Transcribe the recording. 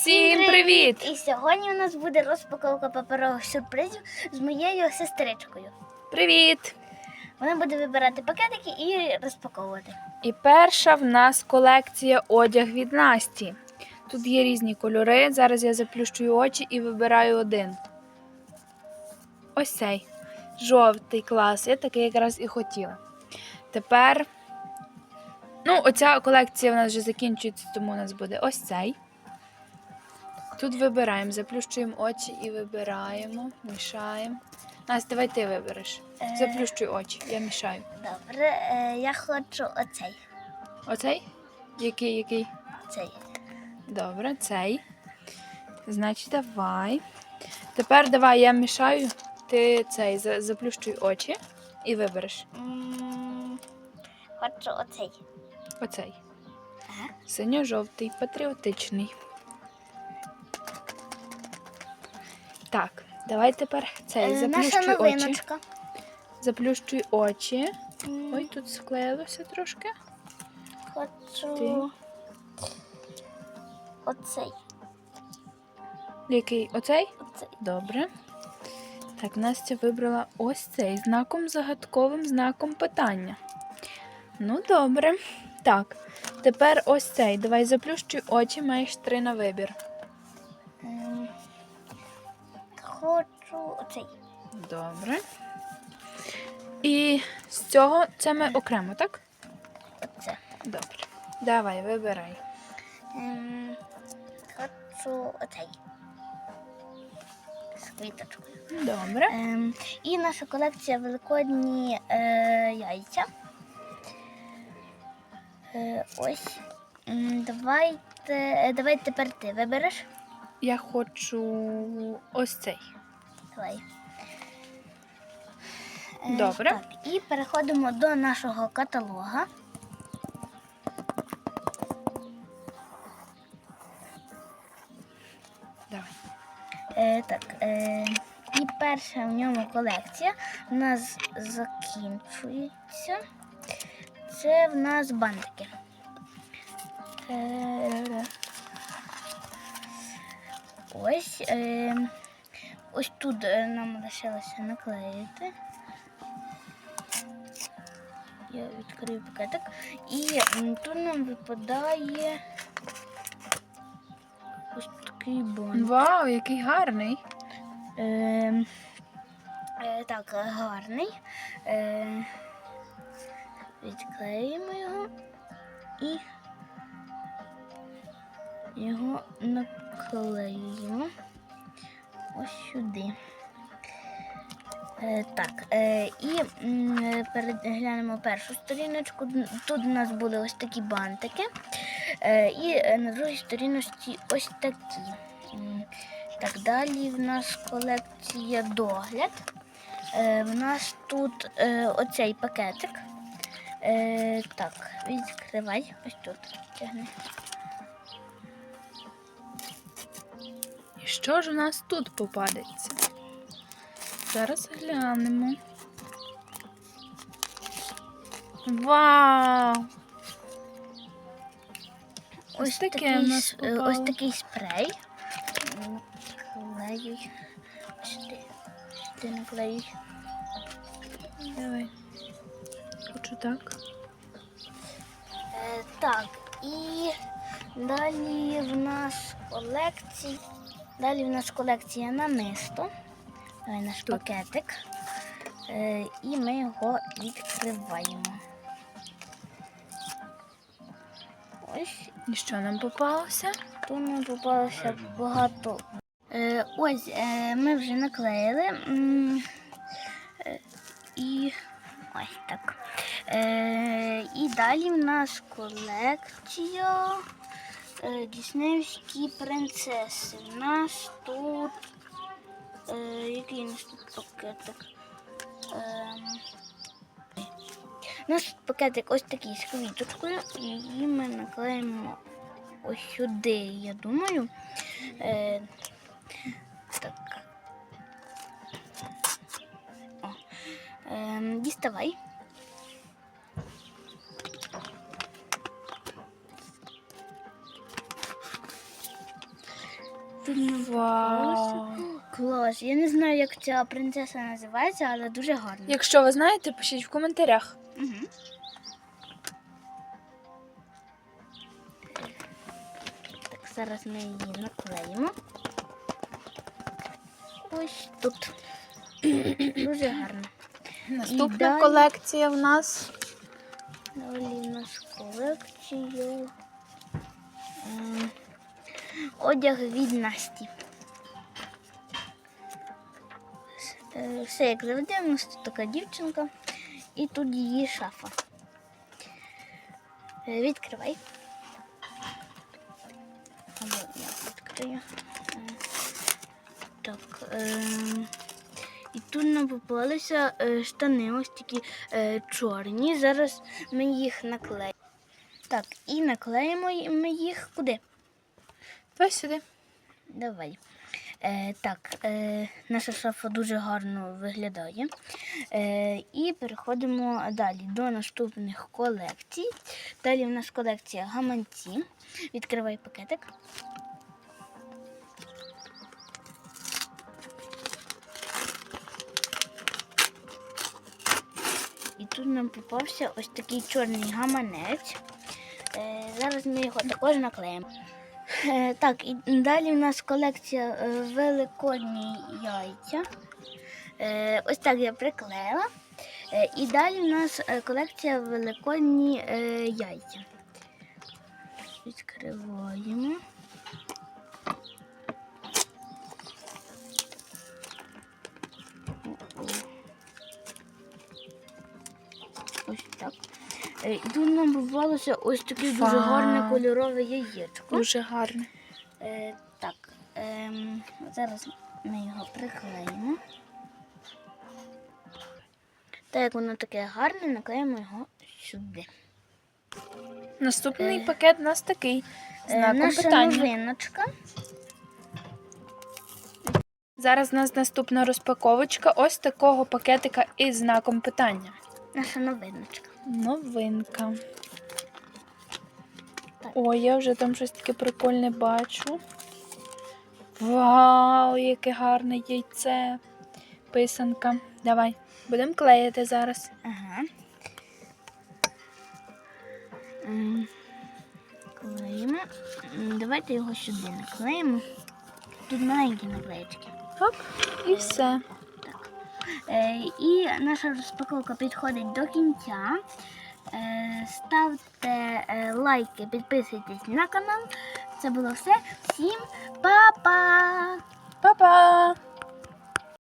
Всім привіт! І сьогодні у нас буде розпаковка паперових сюрпризів з моєю сестричкою. Привіт! Вона буде вибирати пакетики і розпаковувати. І перша в нас колекція одяг від Насті. Тут є різні кольори. Зараз я заплющую очі і вибираю один. Ось цей. Жовтий клас. Я такий якраз і хотіла. Тепер. Ну, оця колекція в нас вже закінчується, тому у нас буде ось цей. Тут вибираємо, заплющуємо очі і вибираємо, мішаємо. Настя, давай ти вибереш. Е. Заплющуй очі, я мішаю. Добре, е, я хочу оцей. Оцей? Який, який? Цей. Добре, цей. Значить, давай. Тепер давай я мішаю. Ти цей за- заплющуй очі і вибереш. М, Хочу оцей. Оцей. Ага. Синьо-жовтий, патріотичний. Так, давай тепер цей. Е, Наша Заплющуй очі. Заплющуй очі. Ой, тут склеїлося трошки. Хочу оцей. Який? Оцей? оцей. Добре. Так, Настя вибрала ось цей знаком загадковим знаком питання. Ну, добре. Так, тепер ось цей. Давай заплющуй очі, маєш три на вибір. Хочу оцей. Добре. І з цього це ми окремо, так? Оце. Добре. Давай, вибирай. Ем, Хочу оцей. З квіточкою. Добре. Ем, і наша колекція великодні е, яйця. Е, ось. М, Давайте, е, давай тепер ти вибереш. Я хочу ось цей. Давай. Е, Добре. Так, і переходимо до нашого каталога. Давай. Е, так, е, і перша в ньому колекція у нас закінчується. Це в нас бантики. Е, ось. Е, ось тут е, нам лишилося наклеїти. Я відкрию пакетик. І тут нам випадає ось такий бантик. Вау, який гарний. Е, е, так, гарний. Е, відклеїмо його і його наклеюємо ось сюди. Е, так, е, і е, переглянемо першу сторіночку. Тут у нас були ось такі бантики. І на другій сторіночці ось такі. Так, далі в нас колекція догляд. Е, в нас тут оцей пакетик. Так, відкривай. Ось тут. Тягни. Що ж у нас тут попадеться? Зараз глянемо. Вау! Ось таке в нас е, ось такий спрей. М, Клеюй. Сюди. Сюди наклеюй. Давай. Хочу так. Е, так, і далі в нас колекція. Далі в нас колекція намисто. Наш Тут. пакетик. Е, і ми його відкриваємо. Ось І що нам попалося? тут нам попалося багато. Е, ось е, ми вже наклеїли. І ось так. Е, і далі в нас колекція Діснеївські принцеси. У нас тут. Е, який у нас тут пакетик? Ем, у нас тут пакетик ось такий з квіточкою, і ми наклеїмо ось сюди, я думаю. Е, так. О. Ем, діставай. Клас. Я не знаю, як ця принцеса називається, але дуже гарна. Якщо ви знаєте, пишіть в коментарях. Угу. Так, зараз ми її наклеїмо. Ось тут. Дуже гарно. Наступна далі- колекція в нас Далі у нас колекцію. Ем, Одяг від Насті. Все як завжди, у нас тут така дівчинка. І тут її шафа. Е, Відкривай. Або я відкрию. Е, Так. ем, І тут нам попалися е, штани, ось такі е, чорні. Зараз ми їх наклеїмо. Так, і наклеїмо ми їх куди? Давай сюди. Давай. Е, так, е, наша шафа дуже гарно виглядає. Е, і переходимо далі до наступних колекцій. Далі в нас колекція гаманці. Відкривай пакетик. І тут нам попався ось такий чорний гаманець. Е, зараз ми його також наклеїмо. Е, Так, і далі у нас колекція е, великодні яйця. Е, Ось так я приклеїла. І далі у нас колекція великодні яйця. Відкриваємо. Ось так. Е, І тут нам попалося ось таке дуже гарне кольорове яєчко. Дуже гарно. Е, так, ем, зараз ми його приклеїмо. Так як воно таке гарне, наклеїмо його сюди. Наступний Е, пакет у нас такий. Е, Знаком наша питання. новиночка. Зараз у нас наступна розпаковочка ось такого пакетика із знаком питання. Наша новиночка. Новинка. Так. Ой, я вже там щось таке прикольне бачу. Вау, яке гарне яйце. Писанка. Давай, будемо клеїти зараз. Ага. Ем, Клеїмо. Давайте його сюди наклеїмо. Тут маленькі наклеїчки. Хоп, і все. Е, і наша розпаковка підходить до кінця. Е, ставте е, лайки, підписуйтесь на канал. Це було все. Всім па-па! Па-па!